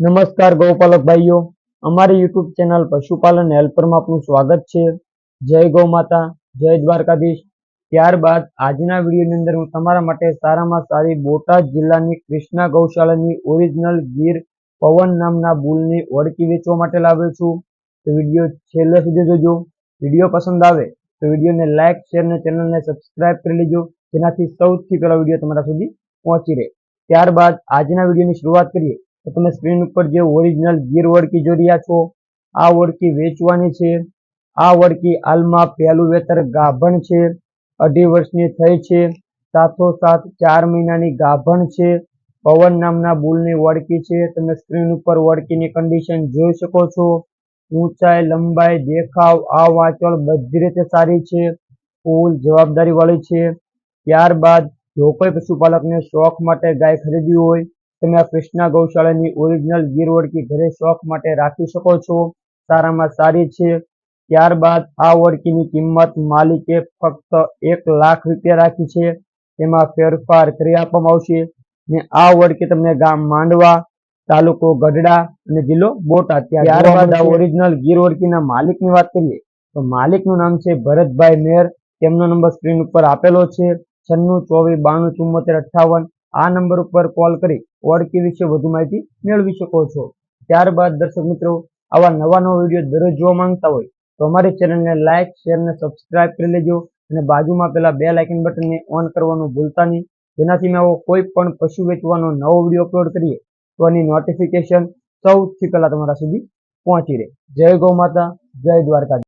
નમસ્કાર ગૌપાલક ભાઈઓ અમારી યુટ્યુબ ચેનલ પશુપાલન હેલ્પરમાં આપનું સ્વાગત છે. જય ગૌ માતા જય દ્વારકાધીશ. ત્યારબાદ આજના વિડીયોની અંદર હું તમારા માટે સારામાં સારી બોટાદ જિલ્લાની કૃષ્ણા ગૌશાળાની ઓરિજિનલ ગીર પવન નામના બુલની ઓળખી વેચવા માટે લાવ્યો છું. તો વીડિયો છેલ્લે સુધી જોજો. વીડિયો પસંદ આવે તો વિડીયોને લાઇક શેર અને ચેનલને સબસ્ક્રાઇબ કરી લેજો. જેનાથી સૌથી પહેલા વીડિયો તમારા સુધી પહોંચી રહે. ત્યારબાદ આજના વિડીયોની શરૂઆત કરીએ. તો તમે સ્ક્રીન ઉપર જે ઓરિજિનલ ગીર વળકી જોઈ રહ્યા છો, આ વળકી વેચવાની છે, આ વળકી હાલમાં પહેલું વેતર ગાભણ છે, અઢી વર્ષની થઈ છે, સાથોસાથ ચાર મહિનાની ગાભણ છે, પવન નામના બુલની વળકી છે, તમે સ્ક્રીન ઉપર વળકીની કન્ડિશન જોઈ શકો છો, ઊંચાઈ, લંબાઈ, દેખાવ, આ વાંચોળ બધી રીતે સારી છે, ફૂલ જવાબદારી વાળી છે, ત્યારબાદ જો કોઈ પશુપાલકને શોખ માટે ગાય ખરીદવી હોય તમે આ કૃષ્ણા ગૌશાળાની ઓરિજિનલ ગીર વળકી ઘરે શોખ માટે રાખી શકો છો. સારામાં સારી છે. ત્યારબાદ આ વળકીની કિંમત માલિકે ફક્ત એક લાખ રૂપિયા રાખી છે. તેમાં ફેરફાર કરી આપવામાં આવશે. ને આ ઓળખી તમને ગામ માંડવા તાલુકો ગઢડા અને જિલ્લો બોટાદ. ત્યારબાદ આ ઓરિજિનલ ગીર વળકીના માલિકની વાત કરીએ તો માલિકનું નામ છે ભરતભાઈ મેર. તેમનો નંબર સ્ક્રીન ઉપર આપેલો છે. છન્નું ચોવીસ બાણું ચુમ્મોતેર અઠ્ઠાવન આ નંબર ઉપર કોલ કરી ઓડકી વિશે વધુ માહિતી મેળવી શકો છો. ત્યારબાદ દર્શક મિત્રો, આવા નવા નવા વીડિયો દરરોજ જોવા માંગતા હોય તો અમારી ચેનલને લાઇક શેર અને સબસ્ક્રાઇબ કરી લેજો અને બાજુમાં પેલા બે લાઇકન બટનને ઓન કરવાનું ભૂલતા નહીં. જેનાથી મેં આવો કોઈ પણ પશુ વેચવાનો નવો વીડિયો અપલોડ કરીએ તો એની નોટિફિકેશન સૌથી પહેલાં તમારા સુધી પહોંચી રહે. જય ગૌ માતા, જય દ્વારકા